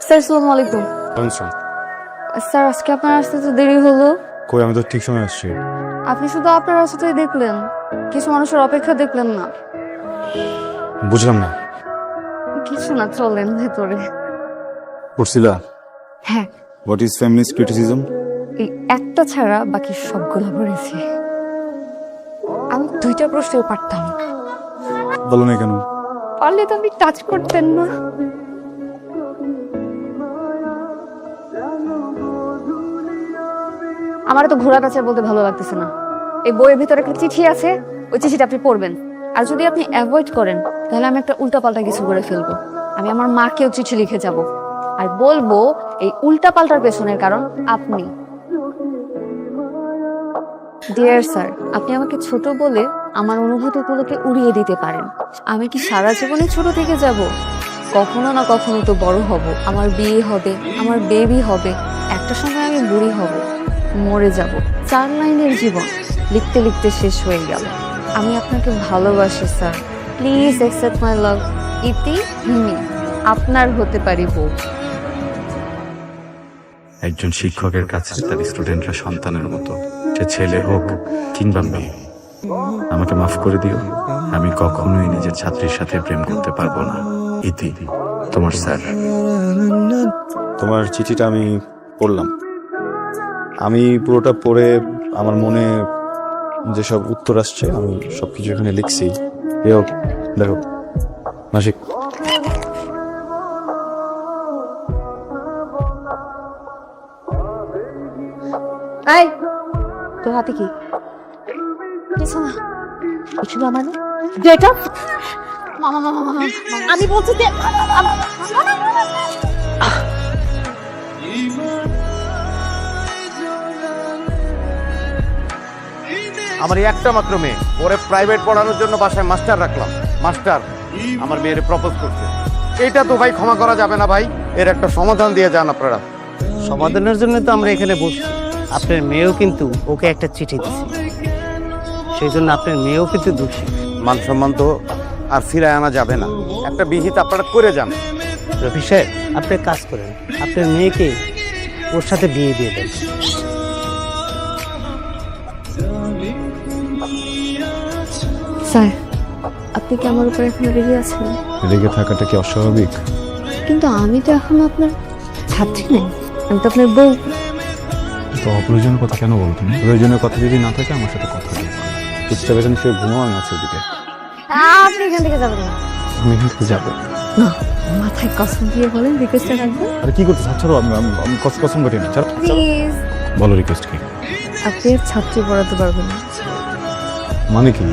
Sir সালাম আলাইকুম। Sir আজকে আপনার আসতে তো দেরি হলো। কই আমি তো ঠিক সময় আসছি। আপনি শুধু আপনার দেখলেন কিছু মানুষের অপেক্ষা দেখলেন না। বুঝলাম না। কিছু না চলেন ভেতরে। পড়ছিলা হ্যাঁ। হোয়াট ইজ ফ্যামিলিজ ক্রিটিসিজম এই একটা ছাড়া বাকি সবগুলো পড়েছি আমি দুইটা প্রশ্নেও পারতাম না। বলো না কেন? পারলে তো আপনি টাচ করতেন না। আমার তো ঘোড়া কাছে বলতে ভালো লাগতেছে না। এই বইয়ের ভিতরে একটা চিঠি আছে, ওই চিঠিটা আপনি পড়বেন। আর যদি আপনি অ্যাভয়েড করেন, তাহলে আমি একটা উল্টাপাল্টা কিছু করে ফেলব। আমি আমার মাকেও চিঠি লিখে যাব। আর বলব, এই উল্টাপাল্টার পেছনের কারণ আপনি। ডিয়ার স্যার আপনি আমাকে ছোট বলে আমার অনুভূতিগুলোকে উড়িয়ে দিতে পারেন। আমি কি সারা জীবনে ছোট থেকে যাব? কখনো না কখনো তো বড় হব। আমার বিয়ে হবে, আমার বেবি হবে, একটা সময় আমি বুড়ি হব, মরে যাব। চার লাইনের জীবন লিখতে লিখতে শেষ হয়ে গেল। আমি আপনাকে ভালোবাসি, sir. Please accept my love ইতি হিমি আপনার হতে পারি বউ। একজন শিক্ষকের কাছে তার স্টুডেন্টরা সন্তানের মতো, সে ছেলে হোক কিংবা মেয়ে। আমাকে মাফ করে দিও। আমি কখনোই নিজের ছাত্রীর সাথে প্রেম করতে পারব না। ইতি তোমার স্যার। তোমার চিঠিটা আমি পড়লাম। আমি পুরোটা পড়ে আমার মনে যেসব উত্তর আসছে আমি সব কিছু এখানে লিখছি। দেখো মাসিক। এই তোর হাতে কি? কিছু না? কিছু না। মানে যেটা মামা মামা মামা আমি বলছি যে আমার এই একটা মাত্র মেয়ে। ওরে প্রাইভেট পড়ানোর জন্য বাসায় মাস্টার রাখলাম। মাস্টার আমার মেয়েরে প্রপোজ করছে। এটা তো ভাই ক্ষমা করা যাবে না ভাই। এর একটা সমাধান দিয়ে যান আপনারা। সমাধানের জন্য তো আমরা এখানে বসছি। আপনার মেয়েও কিন্তু ওকে একটা চিঠি দিচ্ছে সেই জন্য আপনার মেয়েও কিন্তু দোষী। মান সম্মান তো আর ফিরায় আনা যাবে না। একটা বিহিত আপনারা করে যান। রফি সাহেব আপনি কাজ করেন। আপনার মেয়েকে ওর সাথে বিয়ে দিয়ে দেন। স্যার আপনি কি আমার উপর এখন রেগে আছেন? রেগে থাকাটা কি অস্বাভাবিক? কিন্তু আমি তো এখন আপনার ছাত্রী নেই। আমি তো আপনার বউ। তো অপ্রয়োজনীয় কথা কেন বলো তুমি? প্রয়োজনীয় কথা যদি না থাকে আমার সাথে কথা চুপচাপ এখানে শুয়ে ঘুমাও আমি আছি ওদিকে আপনি এখান থেকে যাবেন না। আমি এখান থেকে যাব। না মাথায় কসম দিয়ে বলেন রিকোয়েস্টটা রাখবেন। আরে কি করতে ছাড়ো আমি আমি- আমি কস কসম করি না। ছাড়ো প্লিজ বলো রিকোয়েস্ট কি? আপনি আর ছাত্রী পড়াতে পারবেন না। মানে কি?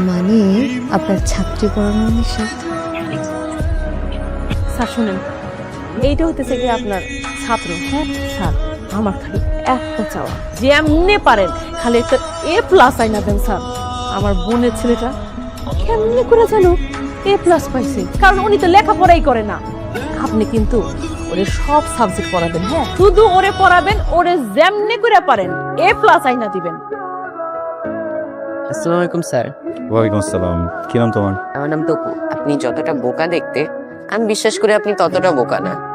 মানে আপনার ছাত্রী পড়ানো নিষেধ স্যার শুনেন। এইটা হতেছে কি আপনার ছাত্র? হ্যাঁ স্যার। আমার খালি একটা চাওয়া। যে এমনি পারেন খালি একটা এ প্লাস আইনা দেন স্যার। আমার বোনের ছেলেটা কেমনি করে জানো এ প্লাস পাইছে? কারণ উনি তো লেখাপড়াই করে না। আপনি কিন্তু ওরে সব সাবজেক্ট পড়াবেন হ্যাঁ? শুধু ওরে পড়াবেন ওরে যেমনি করে পারেন এ প্লাস আইনা দিবেন। আসসালামু আলাইকুম স্যার। ওয়ালাইকুম আসসালাম। কি নাম তোমার? আমার নাম তপু। আপনি যতটা বোকা দেখতে আমি বিশ্বাস করি আপনি ততটা বোকা না।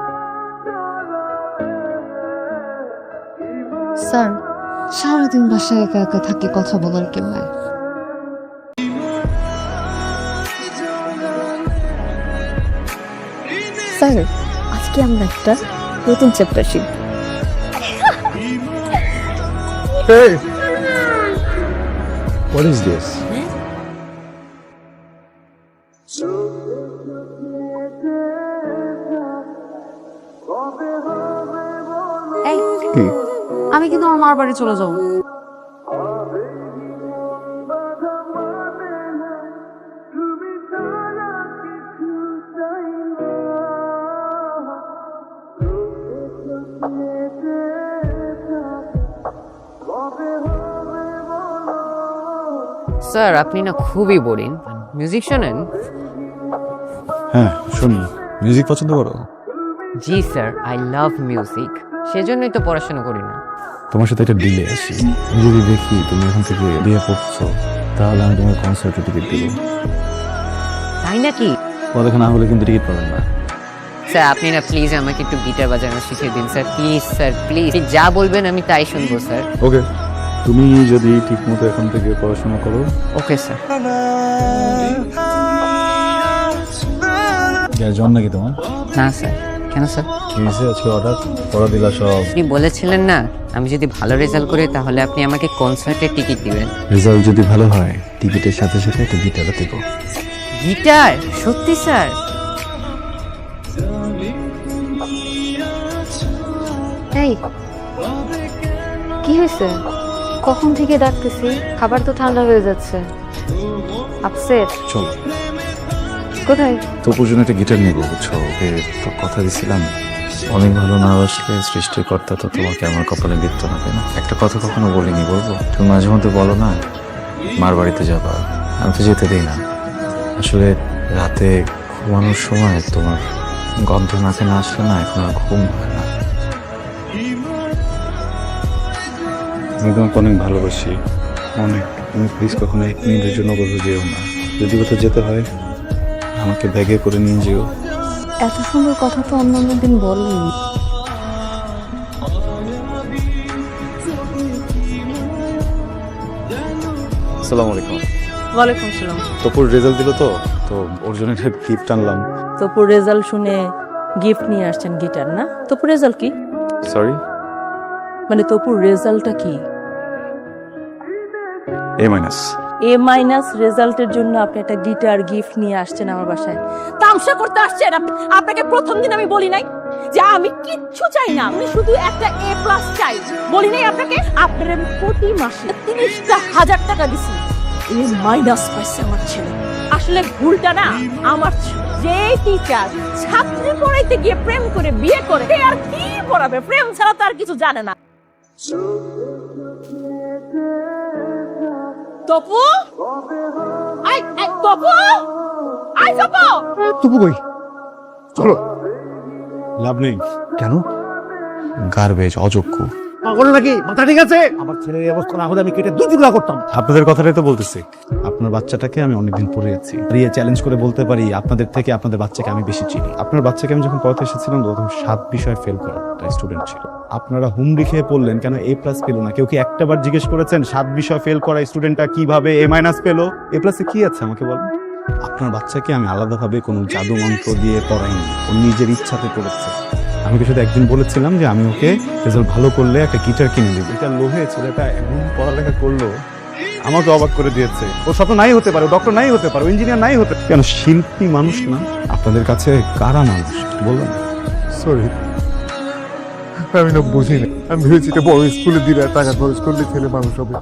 স্যার সারাদিন বাসায় একা একা থাকি কথা বলার কেউ নাই। স্যার আজকে আমরা একটা নতুন চ্যাপ্টার শিখব। What is দিস আমি কিন্তু আমার মার বাড়ি চলে যাব। স্যার আপনি না খুবই বোরিং মিউজিক শোনেন হ্যাঁ শুনি মিউজিক পছন্দ করো? জি স্যার আই লাভ মিউজিক সেজন্যই তো পড়াশোনা করি না। তোমার সাথে একটা ডিলে আসি আমি যদি দেখি তুমি এখান থেকে বিয়ে পড়ছো তাহলে আমি তোমার কনসার্টে টিকিট দিব। তাই নাকি? পড়ালেখা না হলে কিন্তু টিকিট পাবেন না। স্যার আপনি না প্লিজ আমাকে একটু গিটার বাজানো শিখিয়ে দিন স্যার। প্লিজ স্যার প্লিজ যা বলবেন আমি তাই শুনব স্যার। ওকে তুমি যদি ঠিক মতো এখন থেকে পড়াশোনা করো। ওকে স্যার জন নাকি তোমার? না স্যার। কেন স্যার? কি হয়েছে আজকে অর্ডার পড়া দিলা সব। আপনি বলেছিলেন না আমি যদি ভালো রেজাল্ট করি তাহলে আপনি আমাকে কনসার্টের টিকিট দিবেন। রেজাল্ট যদি ভালো হয় টিকিটের সাথে সাথে একটা গিটারও দেবো। গিটার সত্যি স্যার? এই কি হয়েছে? কখন থেকে ডাকতেছি? খাবার তো ঠান্ডা হয়ে যাচ্ছে। আপসেট। চলো। কোথায়? তপুর জন্য একটা গিটার নেব বুঝছ? ওকে তো কথা দিছিলাম। অনেক ভালো না আসলে সৃষ্টিকর্তা তো তোমাকে আমার কপালে লিপ্ত না, তাই না? একটা কথা কখনো বলিনি, বলব? তুমি মাঝে মধ্যে বলো না, মার বাড়িতে যাবা। আমি তো যেতে দিই না। আসলে রাতে ঘুমানোর সময় তোমার গন্ধ নাকে না আসলে না, এখন আর ঘুম হয় না। আমি তোমাকে অনেক ভালোবাসি। অনেক। তুমি প্লিজ কখনো এক মিনিটের জন্য কোথাও যেও না। যদি কোথাও যেতে হয় আমাকে ব্যাগে করে নিয়ে যেও। এত সুন্দর কথা তো অন্য অন্য দিন বলেনি। আসসালামু আলাইকুম। ওয়ালাইকুম সালাম। তপুর রেজাল্ট দিল তো? তো ওর জন্য একটা গিফট আনলাম। তপুর রেজাল্ট শুনে গিফট নিয়ে আসছেন গিটার না? তপুর রেজাল্ট কি? সরি মানে তপুর রেজাল্টটা কি? এ মাইনাস এ মাইনাস রেজাল্টের জন্য আপনি একটা গিটার গিফট নিয়ে আসছেন আমার বাসায়। তামসা করতে আসছেন? আপ- আপনাকে প্রথম দিন আমি বলি নাই যে আমি কিচ্ছু চাই না, আমি শুধু একটা এ প্লাস চাই। বলি নাই আপনাকে? আপনার আমি প্রতি মাসে তিরিশটা হাজার টাকা দিছি। এ মাইনাস পাইছে আমার ছেলে। আসলে ভুলটা না, আমার। যে টিচার ছাত্রী পড়াইতে গিয়ে প্রেম করে বিয়ে করে আর কি পড়াবে? প্রেম ছাড়া তো আর কিছু জানে না। তপু? আই আই তপু? আই তপু! তপু কই? চলো। লাভ নেই। কেন? গার্বেজ অযোগ্য পাগল নাকি? মাথা ঠিক আছে? আমার ছেলের এই অবস্থা না হলে আমি কেটে দুই টুকরা করতাম। আপনাদের কথাটাই তো বলতেছি। আপনার বাচ্চাটাকে আমি অনেকদিন পরে আছি। রিয়ে চ্যালেঞ্জ করে বলতে পারি আপনাদের থেকে আপনাদের বাচ্চাকে আমি বেশি চিনি। আপনার বাচ্চাকে আমি যখন পড়াতে এসেছিলাম তখন সাত বিষয়ে ফেল করা স্টুডেন্ট ছিল। আপনারা হুমড়ি খেয়ে পড়লেন কেন এ প্লাস পেল না? কেউ কি একটা বার জিজ্ঞেস করেছেন সাত বিষয় ফেল করা স্টুডেন্টটা কীভাবে এ মাইনাস পেল? এ প্লাসে কি আছে আমাকে বলুন? আপনার বাচ্চাকে আমি আলাদাভাবে কোনো জাদু মন্ত্র দিয়ে পড়াইনি ও নিজের ইচ্ছাতে পড়েছে। আমি কি শুধু একদিন বলেছিলাম যে আমি ওকে রেজাল্ট ভালো করলে একটা গিটার কিনে দেবো এটা লোহে ছেলেটা এমন পড়ালেখা করল। আমাকে অবাক করে দিয়েছে। ও স্বপ্ন নাই হতে পারে ডক্টর নাই হতে পারে ইঞ্জিনিয়ার নাই হতে কেন শিল্পী মানুষ না? আপনাদের কাছে কারা মানুষ? বললেন সরি আমি না বুঝি না আমি ভেবেছি বড় স্কুলে দিলে টাকা খরচ করলে ছেলে মানুষ হবে।